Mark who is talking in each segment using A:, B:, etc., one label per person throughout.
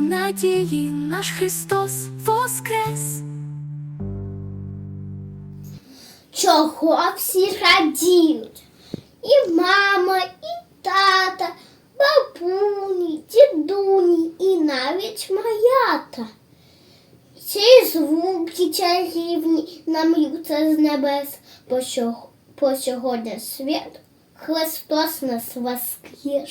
A: надії наш Христос воскрес.
B: Чого всі радіють? І мама, і тата, бабуні, дідуні, і навіть маята. Ці звуки чарівні нам льються з небес, бо, сьог- бо сьогодні свят Христос нас воскрес.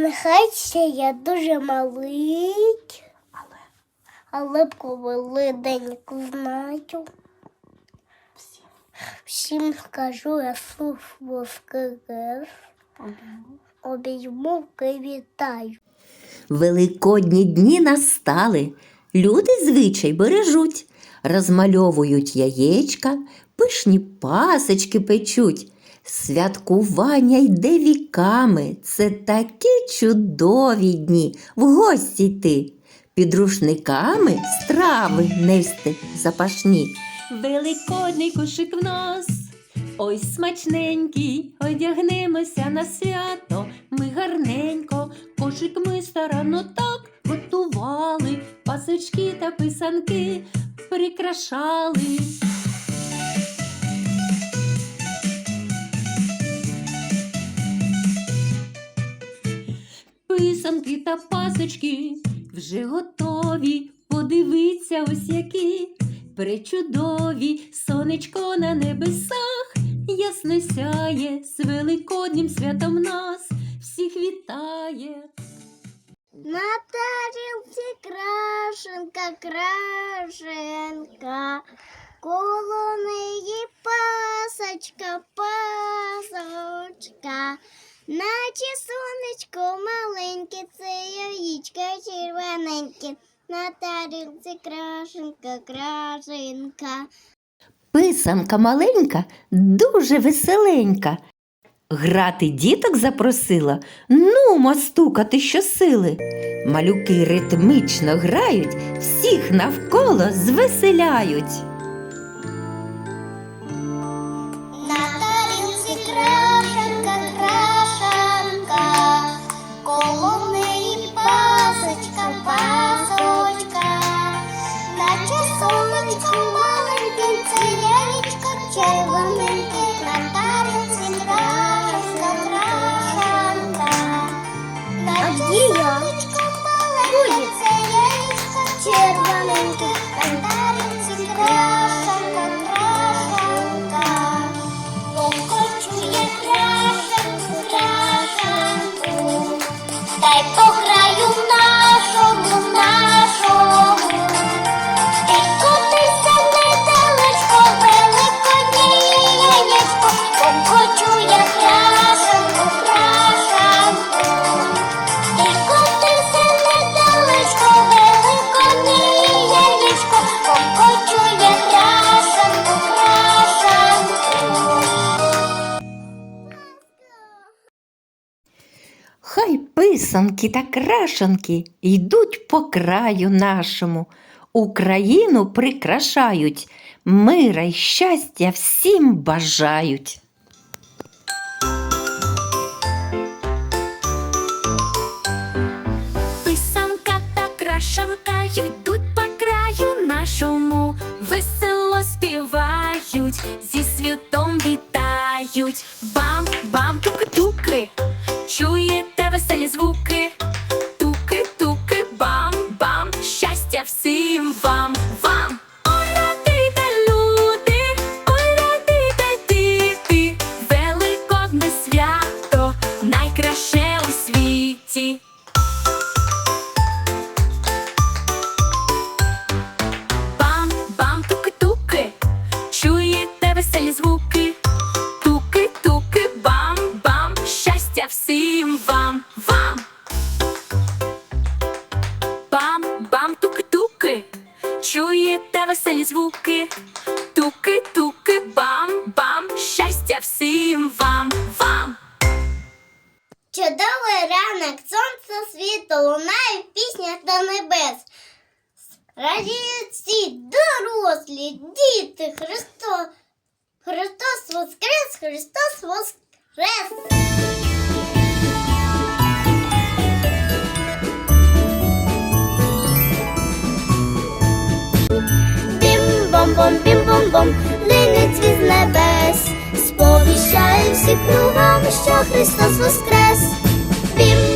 B: Нехай ще я дуже малий, але, але про велиденьку знаю. Всім скажу, я слух воскрес, обійму вітаю.
C: Великодні дні настали. Люди звичай бережуть, розмальовують яєчка, пишні пасочки печуть. Святкування йде віками. Це такі чудові дні. В гості йти. Під рушниками страви нести запашні.
D: Великодний кошик в нас, ой смачненький, одягнемося на свято. Ми гарненько, кошик ми старанно так готували, пасочки та писанки прикрашали. Писанки та пасочки вже готові. Подивіться ось які пречудові сонечко на небесах ясно сяє, з великоднім святом нас всіх вітає.
B: На тарілці крашенка, крашенка, коло неї пасочка, пасочка, наче сонечко маленьке, це яєчко червоненьке. На тарілці крашенка, крашенка.
C: Писанка маленька, дуже веселенька. Грати діток запросила, нумо стукати щосили. Малюки ритмічно грають, всіх навколо звеселяють. Rachel писанки та крашанки йдуть по краю нашому, Україну прикрашають, мира й щастя всім бажають.
A: Писанка та крашанка йдуть по краю нашому, весело співають, зі святом вітають. Бам, бам, туки-туки, чуєте веселі звуки? Та веселі звуки. Туки, туки, бам, бам, щастя всім вам, вам.
B: Чудовий ранок, сонце світло, лунає пісня до небес. Радіють всі дорослі, діти, Христос. Христос воскрес, Христос воскрес. Бім-бом-бом, бім-бом-бом, линить від небес, сповіщає всі кругом, що Христос воскрес. Бім-бом-бом,